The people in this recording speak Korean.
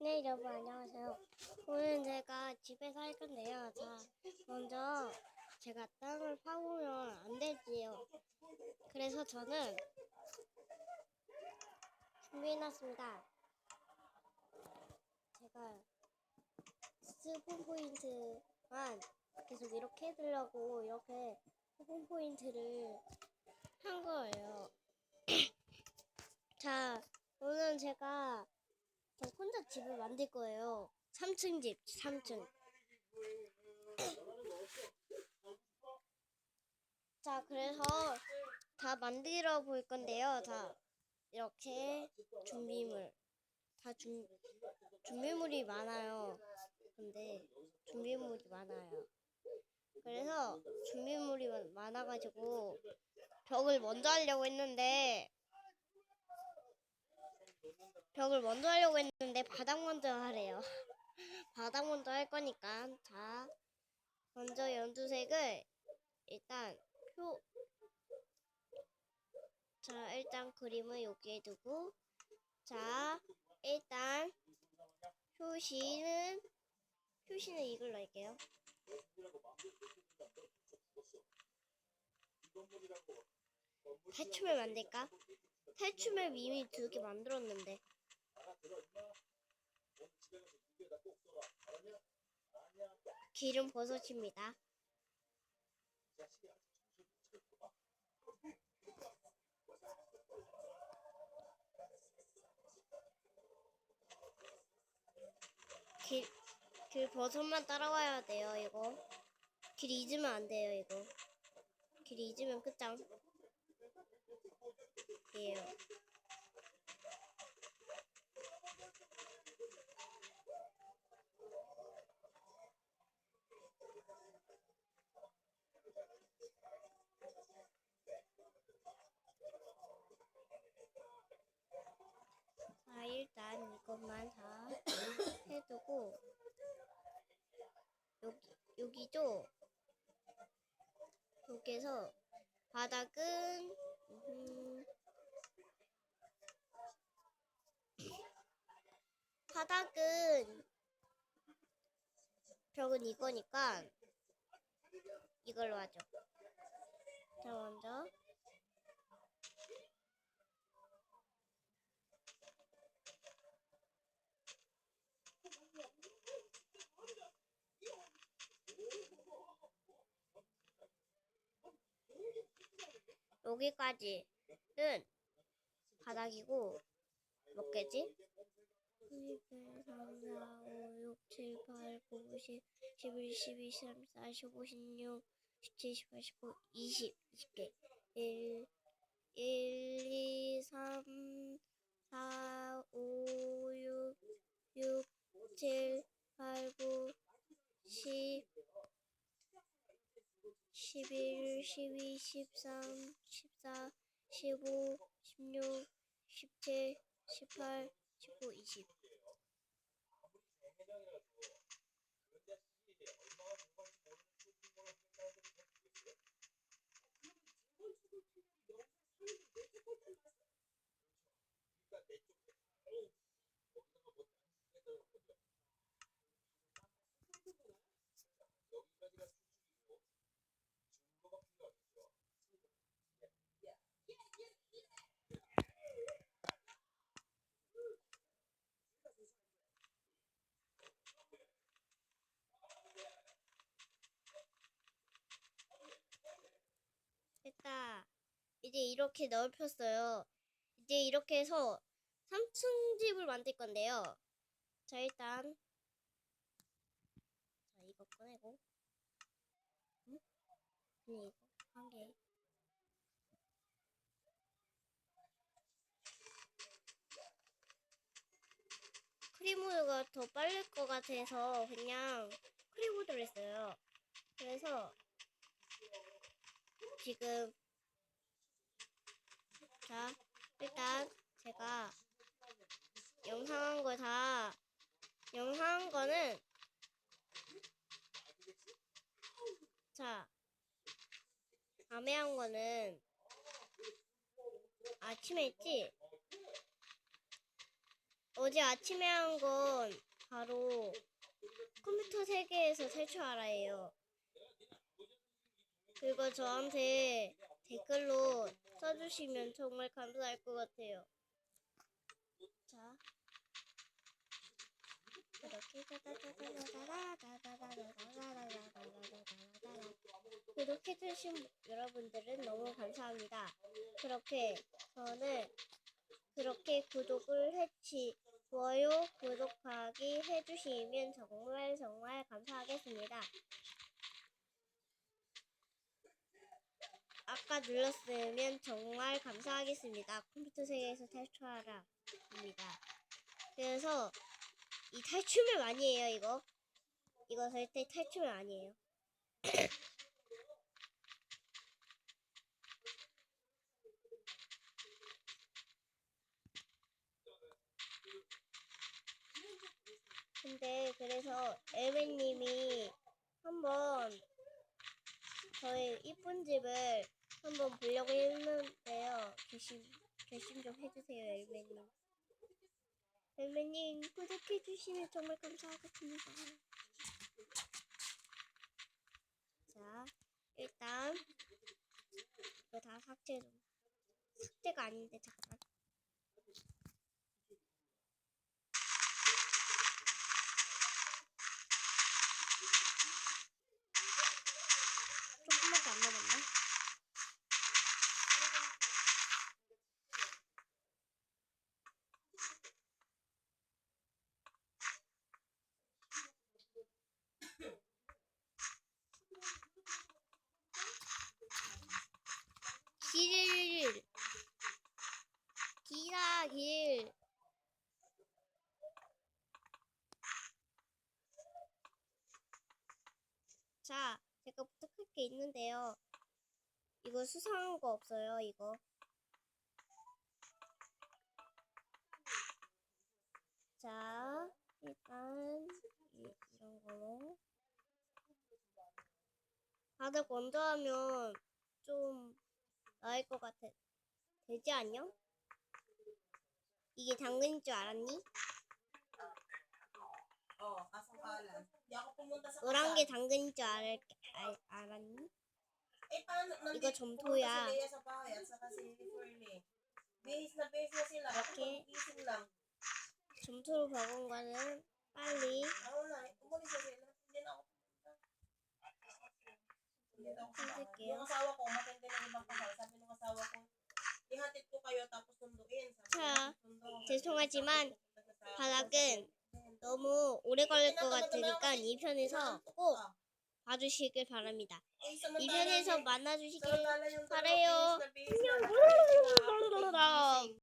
네, 여러분 안녕하세요. 오늘 제가 집에서 할 건데요. 자, 먼저 제가 땅을 파보면 안 되지요. 그래서 저는 준비해놨습니다. 제가 스폰 포인트만 계속 이렇게 해두려고 이렇게 스폰 포인트를 한 거예요. 자, 오늘 제가 저 혼자 집을 만들 거예요. 3층 집, 3층. 자, 그래서 다 만들어 볼 건데요. 자, 이렇게 준비물. 다 준, 준비물이 많아요. 근데 준비물이 많아요. 그래서 준비물이 많- 많아가지고 벽을 먼저 하려고 했는데 벽을 먼저 하려고 했는데 바닥 먼저 하래요. 바닥 먼저 할 거니까 자 먼저 연두색을 일단 표. 자 일단 그림을 여기에 두고 자 일단 표시는 표시는 이걸로 할게요. 탈춤을 만들까? 탈춤을 이미 두 개 만들었는데. 기름 버섯입니다. 길, 길 버섯만 따라와야 돼요, 이거. 길 잊으면 안 돼요, 이거. 길 잊으면 끝장. 이에요. 자, 일단 이것만 다 해두고 여기 여기도 여기에서 바닥은 음, 바닥은 벽은 이거니까 이걸로 하죠. 자 먼저 여기까지는 바닥이고 몇 개지? 1, 2, 3, 4, 5, 6, 7, 8, 9, 10, 11, 12, 13, 14, 15, 16, 17, 18, 19, 20, 20 개. 1, 1, 2, 3, 4, 5, 6, 6, 7, 8, 9, 10, 11, 12, 13, 14, 15, 16, 17, 18, 19, 20. 됐다. 이제 이렇게 넓혔어요. 이제 이렇게 해서 3층 집을 만들 건데요. 자, 일단. 자, 이거 꺼내고. 응? 그냥 이거 한 개. 더 빠를 것 같아서 그냥 크리무드를 했어요. 그래서 지금 자 일단 제가 영상한 거 다 영상한 거는 자 밤에 한 거는 아침에 했지 어제 아침에 한 건 바로 컴퓨터 세계에서 탈출하라 예요. 그리고 저한테 댓글로 써주시면 정말 감사할 것 같아요. 자, 이렇게 구독해주신 여러분들은 너무 감사합니다. 그렇게 저는 그렇게 구독을 해치 좋아요, 구독하기 해주시면 정말 정말 감사하겠습니다. 아까 눌렀으면 정말 감사하겠습니다. 컴퓨터 세계에서 탈출하라 입니다. 그래서 이 탈출맵 아니에요, 이거. 이거 절대 탈출맵 아니에요. 근데 그래서 엘베님이 한번 저의 이쁜 집을 한번 보려고 했는데요. 결심 결심 좀 해주세요, 엘베님. 엘베님 구독해 주시면 정말 감사하겠습니다. 자, 일단 이거 다 삭제 좀. 삭제가 아닌데 잠깐만. 조금밖에 안 남았나? 길 길아 길 자, 제가 부탁할 게 있는데요. 이거 수상한 거 없어요, 이거. 자, 일단 이, 이런 걸로. 다들 먼저 하면 좀 나을 것 같아. 되지 않냐? 이게 당근인 줄 알았니? Oh, 노란. 게 당근인 줄 알, 알, 알았니? Eh, paano? Nandito Igo 점토야. lang. 점토로 박은 거는 빨리 eh. Yung asawa ko, matindi ibang kasal. Sabi ng asawa ko, ihatid ko kayo tapos sunduin. Sabi 자. 죄송하지만 바닥은 너무 오래 걸릴 것 같으니까 2편에서 꼭 봐주시길 바랍니다. 2편에서 만나주시길 바래요. 안녕.